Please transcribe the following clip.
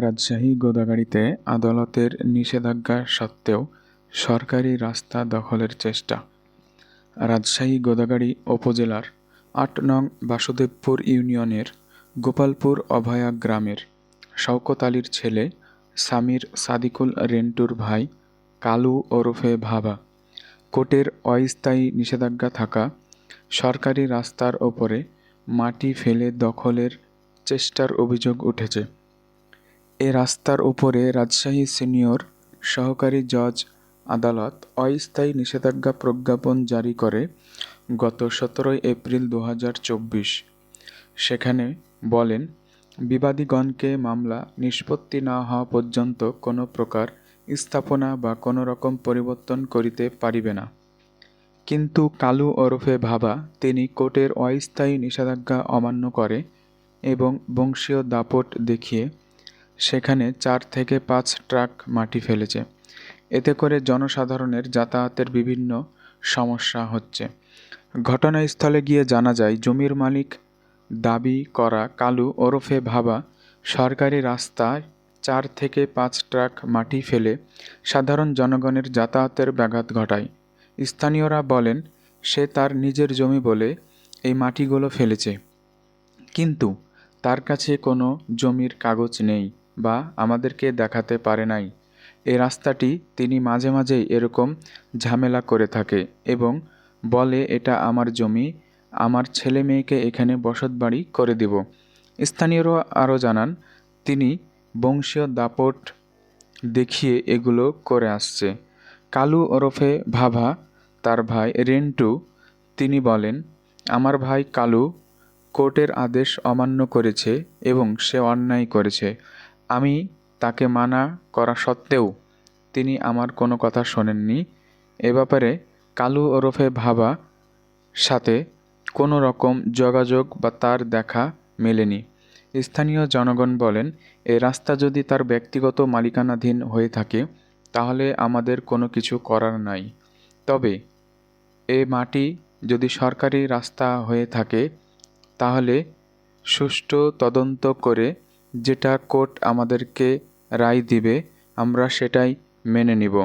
রাজশাহী গোদাগাড়িতে আদালতের নিষেধাজ্ঞা সত্ত্বেও সরকারি রাস্তা দখলের চেষ্টা। রাজশাহী গোদাগাড়ি উপজেলার আট নং বাসুদেবপুর ইউনিয়নের গোপালপুর অভয়া গ্রামের শওকত আলীর ছেলে সামির সাদিকুল রেন্টুর ভাই কালু ওরফে ভাবা কোর্টের অস্থায়ী নিষেধাজ্ঞা থাকা সরকারি রাস্তার ওপরে মাটি ফেলে দখলের চেষ্টার অভিযোগ উঠেছে। এ রাস্তার উপরে রাজশাহী সিনিয়র সহকারী জজ আদালত অস্থায়ী নিষেধাজ্ঞা প্রজ্ঞাপন জারি করে গত সতেরোই এপ্রিল দু হাজার চব্বিশ। সেখানে বলেন, বিবাদীগণকে মামলা নিষ্পত্তি না হওয়া পর্যন্ত কোনো প্রকার স্থাপনা বা কোনো রকম পরিবর্তন করিতে পারিবে না। কিন্তু কালু ওরফে ভাবা তিনি কোর্টের অস্থায়ী নিষেধাজ্ঞা অমান্য করে এবং বংশীয় দাপট দেখিয়ে সেখানে চার থেকে পাঁচ ট্রাক মাটি ফেলেছে। এতে করে জনসাধারণের যাতায়াতের বিভিন্ন সমস্যা হচ্ছে। ঘটনাস্থলে গিয়ে জানা যায়, জমির মালিক দাবি করা কালু ওরফে ভাবা সরকারি রাস্তায় চার থেকে পাঁচ ট্রাক মাটি ফেলে সাধারণ জনগণের যাতায়াতের ব্যাঘাত ঘটায়। স্থানীয়রা বলেন, সে তার নিজের জমি বলে এই মাটিগুলো ফেলেছে। কিন্তু তার কাছে কোনো জমির কাগজ নেই। বা আমাদেরকে দেখাতে পারে নাই। এই রাস্তাটি তিনি মাঝে মাঝেই এরকম ঝামেলা করে থাকে এবং বলে, এটা আমার জমি, আমার ছেলে মেয়েকে এখানে বসত বাড়ি করে দেব। স্থানীয়রা আরও জানান, তিনি বংশীয় দাপট দেখিয়ে এগুলো করে আসছে। কালু ওরফে ভাভা, তার ভাই রেন্টু, তিনি বলেন, আমার ভাই কালু কোর্টের আদেশ অমান্য করেছে এবং সে অন্যায় করেছে। আমি তাকে মানা করা সত্ত্বেও তিনি আমার কোনো কথা শোনেননি। এ ব্যাপারে কালু ওরফে ভাবা সাথে কোনো রকম যোগাযোগ বা তার দেখা মেলেনি। স্থানীয় জনগণ বলেন, এ রাস্তা যদি তার ব্যক্তিগত মালিকানাধীন হয়ে থাকে, তাহলে আমাদের কোনো কিছু করার নাই। তবে এ মাটি যদি সরকারি রাস্তা হয়ে থাকে, তাহলে সুষ্ঠু তদন্ত করে যেটা কোর্ট আমাদেরকে রায় দিবে আমরা সেটাই মেনে নিব।